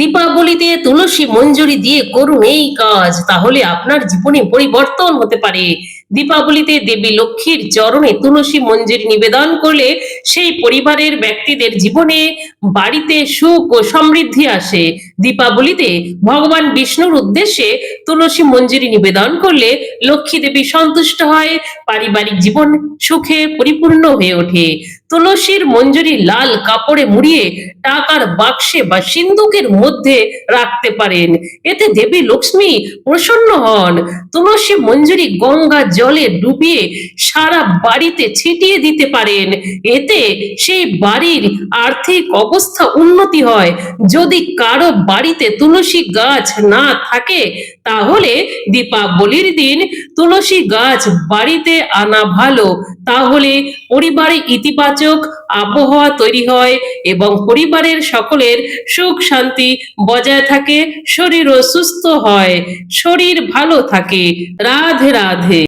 দীপাবলিতে তুলসী মঞ্জুরি দিয়ে করুন এই কাজ, তাহলে আপনার জীবনে পরিবর্তন হতে পারে। দীপাবলিতে দেবী লক্ষ্মীর চরণে তুলসী মঞ্জুরি নিবেদন করলে সেই পরিবারের ব্যক্তিদের জীবনে বাড়িতে সুখ ও সমৃদ্ধি আসে। দীপাবলিতে ভগবান বিষ্ণুর উদ্দেশ্যে তুলসী মঞ্জুরি নিবেদন করলে লক্ষ্মী দেবী সন্তুষ্ট হয়, পারিবারিক জীবন সুখে পরিপূর্ণ হয়ে ওঠে। তুলসীর মঞ্জুরি লাল কাপড়ে মুড়িয়ে টাকার বাক্সে বা সিন্ধুকের মধ্যে রাখতে পারেন। এতে দেবী লক্ষ্মী প্রসন্ন হন। তুলসী মঞ্জুরি গঙ্গা জলে ডুবিয়ে সারা বাড়িতে ছিটিয়ে দিতে পারেন। এতে সেই বাড়ির আর্থিক অবস্থা উন্নতি হয়। যদি কারও বাড়িতে তুলসী গাছ না থাকে, তাহলে দীপাবলির দিন তুলসী গাছ বাড়িতে আনা ভালো। তাহলে পরিবারে ইতিবাচক আবহাওয়া তৈরি হয় এবং পরিবারের সকলের সুখ শান্তি বজায় থাকে, শরীরও সুস্থ হয়, শরীর ভালো থাকে। রাধে রাধে।